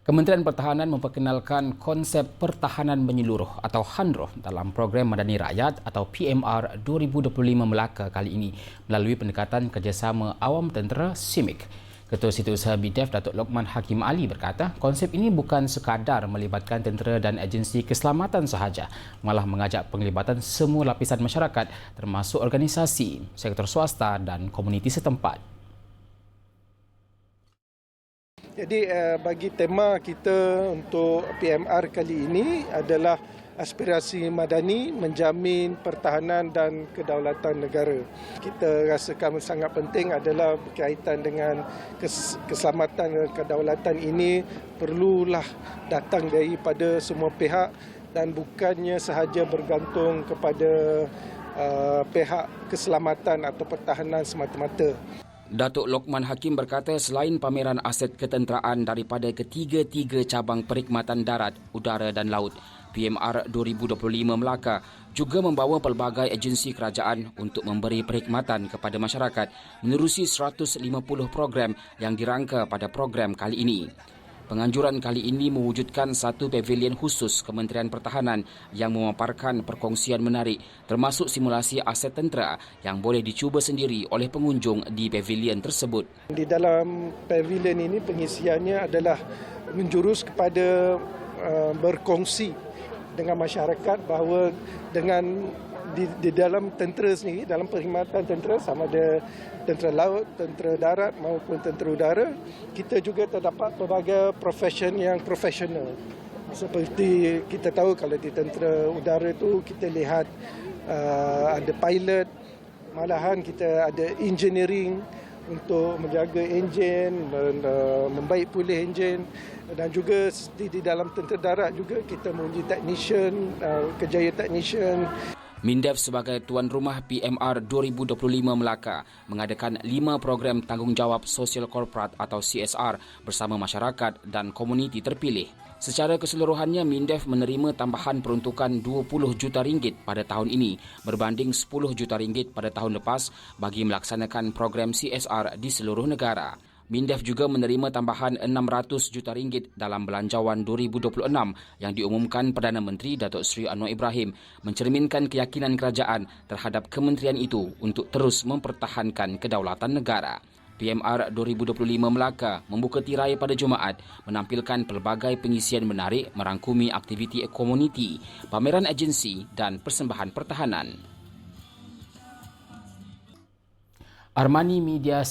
Kementerian Pertahanan memperkenalkan konsep pertahanan menyeluruh atau HANROH dalam program Madani Rakyat atau PMR 2025 Melaka kali ini melalui pendekatan kerjasama awam tentera SIMIK. Ketua Setiausaha BDF Datuk Lokman Hakim Ali berkata, konsep ini bukan sekadar melibatkan tentera dan agensi keselamatan sahaja, malah mengajak penglibatan semua lapisan masyarakat termasuk organisasi, sektor swasta dan komuniti setempat. Jadi uh, bagi tema kita untuk PMR kali ini adalah aspirasi madani menjamin pertahanan dan kedaulatan negara. Kita rasakan sangat penting adalah berkaitan dengan keselamatan dan kedaulatan ini perlulah datang daripada semua pihak dan bukannya sahaja bergantung kepada uh, pihak keselamatan atau pertahanan semata-mata. Datuk Lokman Hakim berkata selain pameran aset ketenteraan daripada ketiga-tiga cabang perkhidmatan darat, udara dan laut, PMR 2025 Melaka juga membawa pelbagai agensi kerajaan untuk memberi perkhidmatan kepada masyarakat menerusi 150 program yang dirangka pada program kali ini. Penganjuran kali ini mewujudkan satu pavilion khusus Kementerian Pertahanan yang memaparkan perkongsian menarik termasuk simulasi aset tentera yang boleh dicuba sendiri oleh pengunjung di pavilion tersebut. Di dalam pavilion ini pengisiannya adalah menjurus kepada uh, berkongsi dengan masyarakat bahawa dengan di, di dalam tentera sendiri, dalam perkhidmatan tentera sama ada tentera laut, tentera darat maupun tentera udara, kita juga terdapat pelbagai profession yang profesional. Seperti kita tahu kalau di tentera udara itu kita lihat uh, ada pilot, malahan kita ada engineering untuk menjaga enjin, uh, membaik pulih enjin dan juga di dalam tentera darat juga kita menguji technician, uh, kejaya technician. Mindef sebagai tuan rumah PMR 2025 Melaka mengadakan lima program tanggungjawab sosial korporat atau CSR bersama masyarakat dan komuniti terpilih. Secara keseluruhannya, Mindef menerima tambahan peruntukan 20 juta ringgit pada tahun ini berbanding 10 juta ringgit pada tahun lepas bagi melaksanakan program CSR di seluruh negara. Mindef juga menerima tambahan 600 juta ringgit dalam belanjawan 2026 yang diumumkan Perdana Menteri Datuk Seri Anwar Ibrahim mencerminkan keyakinan kerajaan terhadap kementerian itu untuk terus mempertahankan kedaulatan negara. PMR 2025 Melaka membuka tirai pada Jumaat menampilkan pelbagai pengisian menarik merangkumi aktiviti komuniti, pameran agensi dan persembahan pertahanan. Armani Media